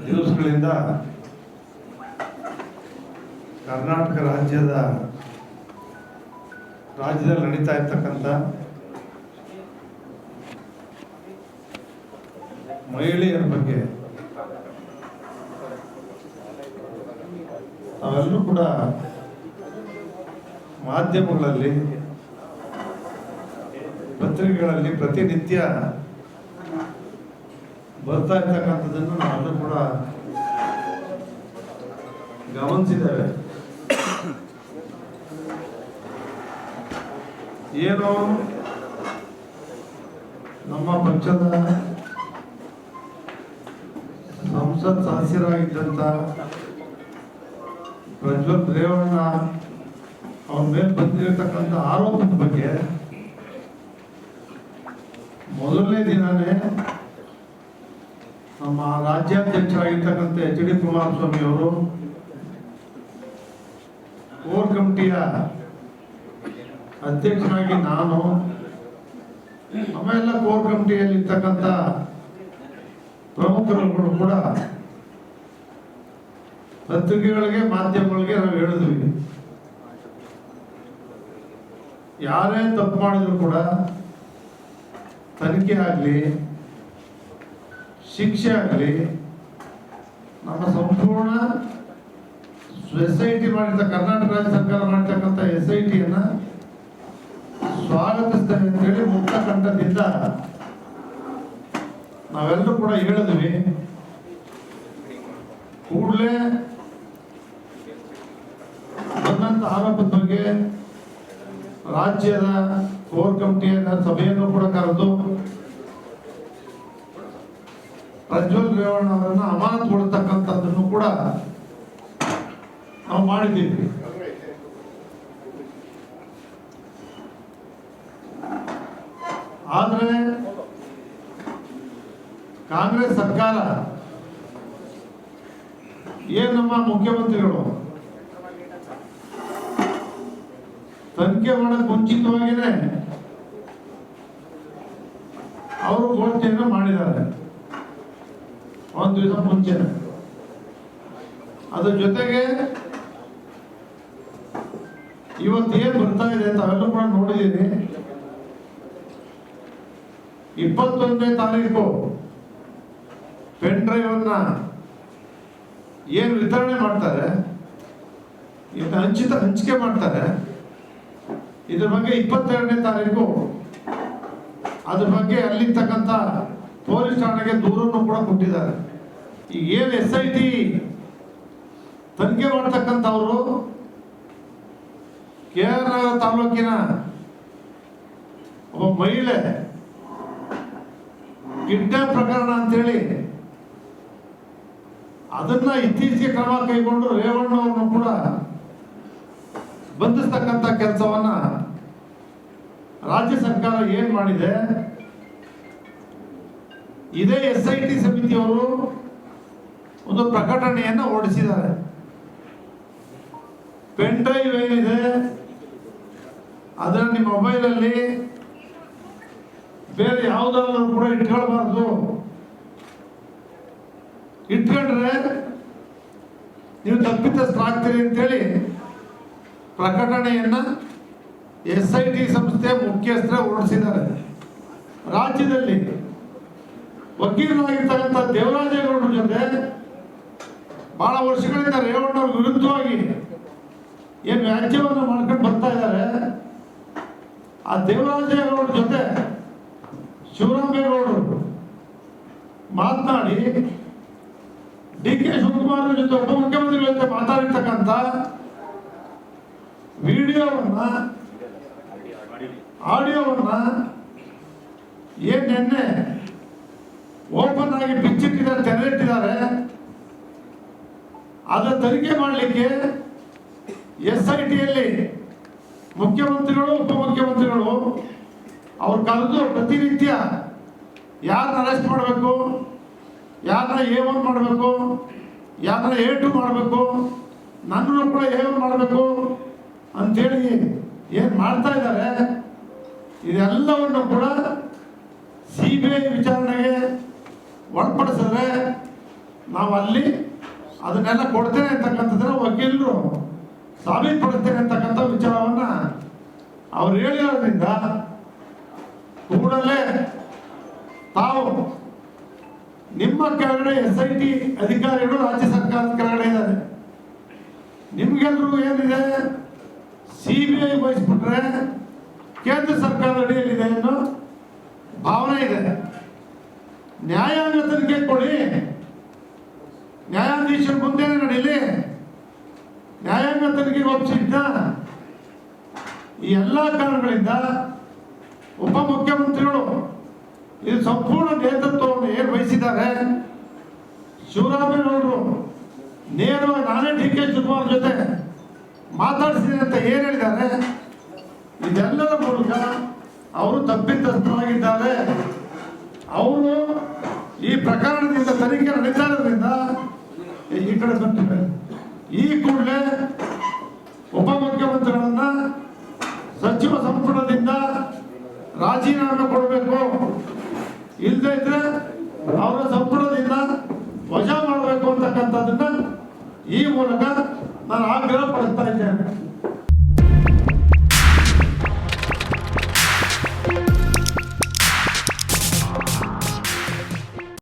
ದಿವಸಗಳಿಂದ ಕರ್ನಾಟಕ ರಾಜ್ಯದ ರಾಜ್ಯದಲ್ಲಿ ನಡೀತಾ ಇರ್ತಕ್ಕಂಥ ಮಹಿಳೆಯರ ಬಗ್ಗೆ ನಾವೆಲ್ಲರೂ ಕೂಡ ಮಾಧ್ಯಮಗಳಲ್ಲಿ ಪತ್ರಿಕೆಗಳಲ್ಲಿ ಪ್ರತಿನಿತ್ಯ ಬರ್ತಾ ಇರ್ತಕ್ಕಂಥದ್ದನ್ನು ನಾವೆಲ್ಲರೂ ಕೂಡ ಗಮನಿಸಿದ್ದೇವೆ. ಏನು ನಮ್ಮ ಪಕ್ಷದ ಸಂಸತ್ ಸದಸ್ಯರಾಗಿದ್ದಂಥ ಪ್ರಜ್ವಲ್ ರೇವಣ್ಣ ಅವ್ರ ಮೇಲೆ ಬಂದಿರತಕ್ಕಂಥ ಆರೋಪದ ಬಗ್ಗೆ ಮೊದಲನೇ ದಿನನೇ ನಮ್ಮ ರಾಜ್ಯಾಧ್ಯಕ್ಷರಾಗಿರ್ತಕ್ಕಂಥ ಎಚ್ ಡಿ ಕುಮಾರಸ್ವಾಮಿ ಅವರು ಕೋರ್ ಕಮಿಟಿಯ ಅಧ್ಯಕ್ಷರಾಗಿ ನಾನು ಎಲ್ಲ ಕೋರ್ ಕಮಿಟಿಯಲ್ಲಿ ಇರ್ತಕ್ಕಂಥ ಪ್ರಮುಖರುಗಳು ಕೂಡ ಪತ್ರಿಕೆಗಳಿಗೆ, ಮಾಧ್ಯಮಗಳಿಗೆ ನಾವು ಹೇಳಿದ್ವಿ. ಯಾರೇ ತಪ್ಪು ಮಾಡಿದ್ರು ಕೂಡ ತನಿಖೆ ಆಗಲಿ ಶಿಕ್ಷೆ ಆಗಲಿ ನಮ್ಮ ಸಂಪೂರ್ಣ ಎಸ್ ಐ ಟಿ ಮಾಡಿದ ಕರ್ನಾಟಕ ರಾಜ್ಯ ಸರ್ಕಾರ ಮಾಡಿರ್ತಕ್ಕಂಥ ಎಸ್ ಐ ಟಿಯನ್ನು ಸ್ವಾಗತಿಸ್ತೇವೆ ಅಂತ ಹೇಳಿ ಮುಕ್ತ ಕಂಠದಿಂದ ನಾವೆಲ್ಲರೂ ಕೂಡ ಹೇಳಿದ್ವಿ. ಕೂಡಲೇ ಬಂದಂತ ಆರೋಪದ ಬಗ್ಗೆ ರಾಜ್ಯದ ಕೋರ್ ಕಮಿಟಿಯನ್ನ ಸಭೆಯನ್ನು ಕೂಡ ಕರೆದು ಪ್ರಜ್ವಲ್ ರೇವಣ್ಣ ಅವರನ್ನ ಅಮಾನತುಗೊಳ್ತಕ್ಕಂಥದ್ದನ್ನು ಕೂಡ ನಾವು ಮಾಡಿದ್ದೀವಿ. ಆದರೆ ಕಾಂಗ್ರೆಸ್ ಸರ್ಕಾರ ಏನ್ ನಮ್ಮ ಮುಖ್ಯಮಂತ್ರಿಗಳು? ತನಿಖೆ ಮಾಡಕ್ ಮುಂಚಿತವಾಗಿನೇ ಅವರು ಘೋಷಣೆಯನ್ನು ಮಾಡಿದ್ದಾರೆ. ಒಂದು ದಿವಸ ಮುಂಚೆ ಅದ್ರ ಜೊತೆಗೆ ಇವತ್ತು ಏನ್ ಬರ್ತಾ ಇದೆ ತಾವೆಲ್ಲರೂ ಕೂಡ ನೋಡಿದ್ದೀನಿ. ಇಪ್ಪತ್ತೊಂದನೇ ತಾರೀಕು ಪೆನ್ ಅನ್ನ ಏನು ವಿತರಣೆ ಮಾಡ್ತಾರೆ, ಇದನ್ನ ಹಂಚಿತ ಹಂಚಿಕೆ ಮಾಡ್ತಾರೆ. ಇದ್ರ ಬಗ್ಗೆ ಇಪ್ಪತ್ತೆರಡನೇ ತಾರೀಕು, ಅದ್ರ ಬಗ್ಗೆ ಅಲ್ಲಿರ್ತಕ್ಕಂಥ ಪೊಲೀಸ್ ಠಾಣೆಗೆ ದೂರನ್ನು ಕೂಡ ಕೊಟ್ಟಿದ್ದಾರೆ. ಈಗ ಏನು ಎಸ್ ಐ ಟಿ ತನಿಖೆ ಮಾಡ್ತಕ್ಕಂಥವ್ರು ಕೆ ಆರ್ ನಗರ ತಾಲೂಕಿನ ಒಬ್ಬ ಮಹಿಳೆ ಕಿಡ್ನಾಪ್ ಪ್ರಕರಣ ಅಂತೇಳಿ ಅದನ್ನ ಇತ್ತೀಚೆಗೆ ಕ್ರಮ ಕೈಗೊಂಡು ರೇವಣ್ಣ ಅವ್ರನ್ನು ಕೂಡ ಬಂಧಿಸ್ತಕ್ಕಂಥ ಕೆಲಸವನ್ನ ರಾಜ್ಯ ಸರ್ಕಾರ ಏನ್ ಮಾಡಿದೆ? ಇದೇ ಎಸ್ ಐ ಟಿ ಸಮಿತಿಯವರು ಒಂದು ಪ್ರಕಟಣೆಯನ್ನು ಹೊರಡಿಸಿದ್ದಾರೆ. ಪೆನ್ ಡ್ರೈವ್ ಏನಿದೆ, ಅದನ್ನು ನಿಮ್ಮ ಮೊಬೈಲಲ್ಲಿ ಬೇರೆ ಯಾವುದಾದ್ರೂ ಕೂಡ ಇಟ್ಕೊಳ್ಬಾರ್ದು. ಇಟ್ಕೊಂಡ್ರೆ ನೀವು ತಪ್ಪಿತಸ್ಥರಾಗ್ತೀರಿ ಅಂತೇಳಿ ಪ್ರಕಟಣೆಯನ್ನು ಎಸ್ ಐ ಟಿ ಸಂಸ್ಥೆ ಮುಖ್ಯಸ್ಥರೇ ಹೊರಡಿಸಿದ್ದಾರೆ. ರಾಜ್ಯದಲ್ಲಿ ವಕೀಲರಾಗಿರ್ತಕ್ಕಂಥ ದೇವರಾಜೇಗೌಡರ ಜೊತೆ ಬಹಳ ವರ್ಷಗಳಿಂದ ರೇವಣ್ಣ ರೇವಣ್ಣವ್ರ ವಿರುದ್ಧವಾಗಿ ಏನು ವ್ಯಾಜ್ಯವನ್ನು ಮಾಡ್ಕೊಂಡು ಬರ್ತಾ ಇದ್ದಾರೆ. ಆ ದೇವರಾಜೇಗೌಡರ ಜೊತೆ ಶಿವರಾಮೇಗೌಡರು ಮಾತನಾಡಿ ಡಿ ಕೆ ಶಿವಕುಮಾರ್ ಜೊತೆ ಉಪಮುಖ್ಯಮಂತ್ರಿಗಳ ಜೊತೆ ಮಾತಾಡಿರ್ತಕ್ಕಂಥ ವಿಡಿಯೋವನ್ನ, ಆಡಿಯೋವನ್ನ ಏನ್ ನಿನ್ನೆ ಆಗಿ ಬಿಚ್ಚಿಟ್ಟಿದ್ದಾರೆ ತೆರೆ ಇಟ್ಟಿದ್ದಾರೆ. ಅದರ ತನಿಖೆ ಮಾಡಲಿಕ್ಕೆ ಎಸ್ ಐ ಟಿಯಲ್ಲಿ ಮುಖ್ಯಮಂತ್ರಿಗಳು, ಉಪಮುಖ್ಯಮಂತ್ರಿಗಳು ಅವ್ರು ಕರೆದು ಪ್ರತಿನಿತ್ಯ ಯಾರನ್ನ ಅರೆಸ್ಟ್ ಮಾಡಬೇಕು, ಯಾರನ್ನ ಎ ಒನ್ ಮಾಡಬೇಕು, ಯಾರನ್ನ ಎ ಟು ಮಾಡಬೇಕು, ನನ್ನನ್ನು ಕೂಡ ಎ ಒನ್ ಮಾಡಬೇಕು ಅಂತೇಳಿ ಏನು ಮಾಡ್ತಾ ಇದ್ದಾರೆ. ಇದೆಲ್ಲವನ್ನು ಕೂಡ ಸಿ ಬಿ ಐ ವಿಚಾರಣೆಗೆ ಒಳಪಡಿಸಿದ್ರೆ ನಾವು ಅಲ್ಲಿ ಅದನ್ನೆಲ್ಲ ಕೊಡ್ತೇನೆ ಅಂತಕ್ಕಂಥದ್ರ ವಕೀಲರು ಸಾಬೀತುಪಡಿಸ್ತೇನೆ ಅಂತಕ್ಕಂಥ ವಿಚಾರವನ್ನ ಅವ್ರು ಹೇಳಿರೋದ್ರಿಂದ ಕೂಡಲೇ ತಾವು ನಿಮ್ಮ ಕೆಳಗಡೆ ಎಸ್ ಐ ಟಿ ಅಧಿಕಾರಿಗಳು ರಾಜ್ಯ ಸರ್ಕಾರದ ಕೆಳಗಡೆ ಇದ್ದಾರೆ. ನಿಮ್ಗೆಲ್ರಿಗೂ ಏನಿದೆ? ಸಿ ಬಿ ಐ ವಹಿಸ್ಬಿಟ್ರೆ ಕೇಂದ್ರ ಸರ್ಕಾರದ ಅಡಿಯಲ್ಲಿದೆ ಅನ್ನೋ ಭಾವನೆ ಇದೆ. ನ್ಯಾಯಾಂಗ ತನಿಖೆ ಕೊಡಿ. ನ್ಯಾಯಾಧೀಶರ ಮುಂದೆ ನಡೀಲಿ. ನ್ಯಾಯಾಂಗ ತನಿಖೆಗೆ ಒಪ್ಪಿಸಿದ್ದ ಈ ಎಲ್ಲ ಕಾರಣಗಳಿಂದ ಉಪಮುಖ್ಯಮಂತ್ರಿಗಳು ಇದು ಸಂಪೂರ್ಣ ನೇತೃತ್ವವನ್ನು ಏನು ವಹಿಸಿದ್ದಾರೆ? ಶಿವರಾಮೇಗೌಡರು ನೇರವಾಗಿ ನಾನೇ ಡಿ ಕೆ ಶಿವಕುಮಾರ್ ಜೊತೆ ಮಾತಾಡಿಸಿದೆ ಅಂತ ಏನು ಹೇಳಿದ್ದಾರೆ? ಇದೆಲ್ಲರ ಮೂಲಕ ಅವರು ತಪ್ಪಿತಸ್ಥರಾಗಿದ್ದಾರೆ. ಅವರು ಈ ಪ್ರಕರಣದಿಂದ ತನಿಖೆ ನಡೀತಾ ಇರೋದ್ರಿಂದ ಈ- ಕಡೆ ಬಂದಿದೆ ಈ ಕೂಡಲೇ ಉಪಮುಖ್ಯಮಂತ್ರಿಗಳನ್ನ ಸಚಿವ ಸಂಪುಟದಿಂದ ರಾಜೀನಾಮೆ ಕೊಡಬೇಕು. ಇಲ್ಲದೆ ಇದ್ರೆ ಅವರ ಸಂಪುಟದಿಂದ ವಜಾ ಮಾಡಬೇಕು ಅಂತಕ್ಕಂಥದ್ದನ್ನ ಈ ಮೂಲಕ ನಾನು ಆಗ್ರಹ ಪಡಿಸ್ತಾ ಇದ್ದೇನೆ.